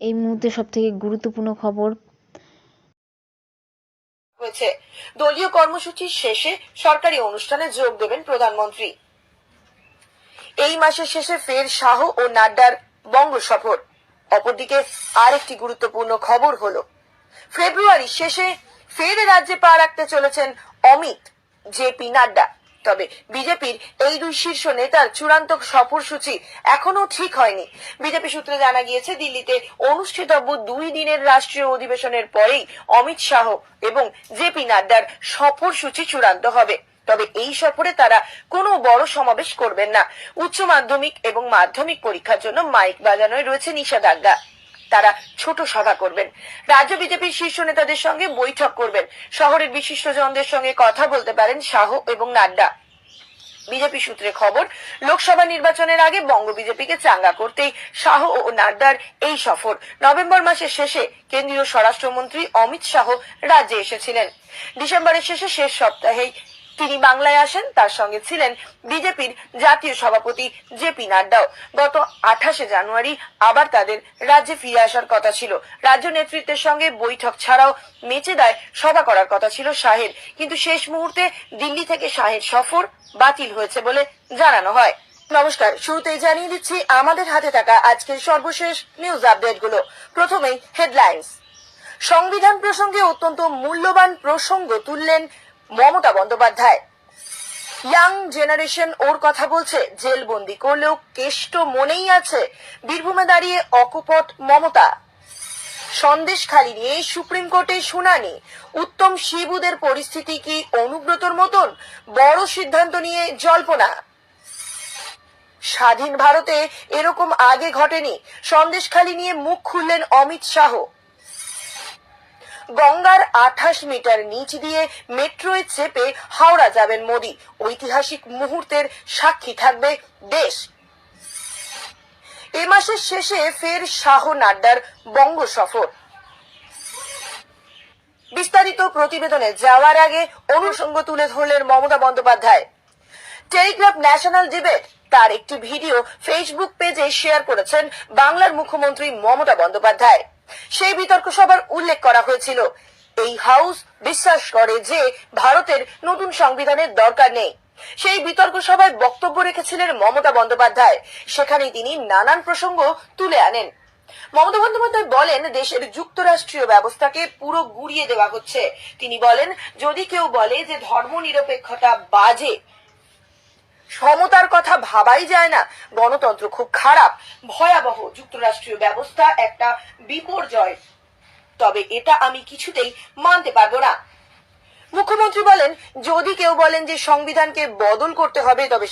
এই মুহূর্তে সব থেকে গুরুত্বপূর্ণ খবর। হয়েছে। দলীয় কর্মসূচির শেষে সরকারি অনুষ্ঠানে যোগ দেবেন প্রধানমন্ত্রী। এই মাসের শেষে ফের শাহ ও নাড্ডার বঙ্গ সফর। অপরদিকে আরেকটি গুরুত্বপূর্ণ খবর হলো ফেব্রুয়ারি শেষে ফের রাজ্যে পা রাখতে চলেছেন অমিত জেপি নাড্ডা। তবে বিজেপির এই দুই শীর্ষ নেতার চূড়ান্ত সফরসূচি এখনও ঠিক হয়নি। বিজেপি সূত্রে জানা গিয়েছে, দিল্লিতে অনুষ্ঠিতব্য দুই দিনের রাষ্ট্রীয় অধিবেশনের পরেই অমিত শাহ এবং জেপি নাড্ডার সফরসূচি চূড়ান্ত হবে। তবে এই সফরে তারা কোনো বড় সমাবেশ করবেন না। উচ্চ মাধ্যমিক এবং মাধ্যমিক পরীক্ষার জন্য মাইক বাজানোয় রয়েছে নিষেধাজ্ঞা। তারা ছোট সভা করবেন। রাজ্য বিজেপির শীর্ষ নেতাদের সঙ্গে বৈঠক করবেন। শহরের বিশিষ্টজনদের সঙ্গে কথা বলতে পারেন শাহ এবং নাড্ডা। বিজেপি সূত্রে খবর, লোকসভা নির্বাচনের আগে বঙ্গ বিজেপিকে চাঙ্গা করতেই শাহ ও নাড্ডার এই সফর। নভেম্বর মাসের শেষে কেন্দ্রীয় স্বরাষ্ট্রমন্ত্রী অমিত শাহ রাজ্যে এসেছিলেন। ডিসেম্বরের শেষে শেষ সপ্তাহেই তিনি বাংলায় আসেন, তার সঙ্গে ছিলেন বিজেপির জাতীয় সভাপতি জেপি নাড্ডাও। গত আঠাশে জানুয়ারি আবার তাদের রাজ্যে ফিরে আসার কথা ছিল। রাজ্য নেতৃত্বের সঙ্গে বৈঠক ছাড়াও মেচেদায় সভা করার কথা ছিল শাহের। কিন্তু শেষ মুহূর্তে দিল্লি থেকে শাহের সফর বাতিল হয়েছে বলে জানানো হয়। নমস্কার, শুরুতেই জানিয়ে দিচ্ছি আমাদের হাতে থাকা আজকের সর্বশেষ নিউজ আপডেটগুলো প্রথমেই হেডলাইন্স সংবিধান প্রসঙ্গে অত্যন্ত মূল্যবান প্রসঙ্গ তুললেন মমতা বন্দ্যোপাধ্যায়। ইয়াং জেনারেশন ওর কথা বলছে, জেলবন্দি করলেও কেষ্ট মনেই আছে। বীরভূমে দাঁড়িয়ে অকপট মমতা। সন্দেশ খালি নিয়ে সুপ্রিম কোর্টে শুনানি। উত্তম শিবুদের পরিস্থিতি কি অনুব্রতর মতন? বড় সিদ্ধান্ত নিয়ে জল্পনা। স্বাধীন ভারতে এরকম আগে ঘটেনি। সন্দেশখালি নিয়ে মুখ খুললেন অমিত শাহ। গঙ্গার আঠাশ মিটার নিচ দিয়ে মেট্রোয় চেপে হাওড়া যাবেন মোদি। ঐতিহাসিক মুহূর্তের সাক্ষী থাকবে দেশ। এ মাসের শেষে ফের শাহ নাড্ডার বঙ্গ সফর। বিস্তারিত প্রতিবেদনে যাওয়ার আগে অনুষঙ্গ তুলে ধরলেন Mamata Bandyopadhyay. Telegraph national debate তার একটি ভিডিও ফেসবুক পেজে শেয়ার করেছেন বাংলার মুখ্যমন্ত্রী মমতা বন্দ্যোপাধ্যায়। সেই বিতর্ক সভার উল্লেখ করা হয়েছিল। এই হাউস বিশ্বাস করে যে ভারতের নতুন সংবিধানের দরকার নেই। সেই বিতর্ক সভায় বক্তব্য রেখেছিলেন মমতা বন্দ্যোপাধ্যায়। সেখানে তিনি নানান প্রসঙ্গ তুলে আনেন। মমতা বন্দ্যোপাধ্যায় বলেন, দেশের যুক্তরাষ্ট্রীয় ব্যবস্থাকে পুরো গুড়িয়ে দেওয়া হচ্ছে। তিনি বলেন, যদি কেউ বলে যে ধর্মনিরপেক্ষতা বাজে সমতার কথা ভাবাই যায় না। গণতন্ত্র খুব খারাপ। ভয়াবহ যুক্তরাষ্ট্রীয় ব্যবস্থা একটা বিপর্যয়। তবে এটা আমি কিছুতেই মানতে পারব না। মুখ্যমন্ত্রী বলেন, যদি কেউ বলেন যে সংবিধানকে বদল করতে হবে, তবে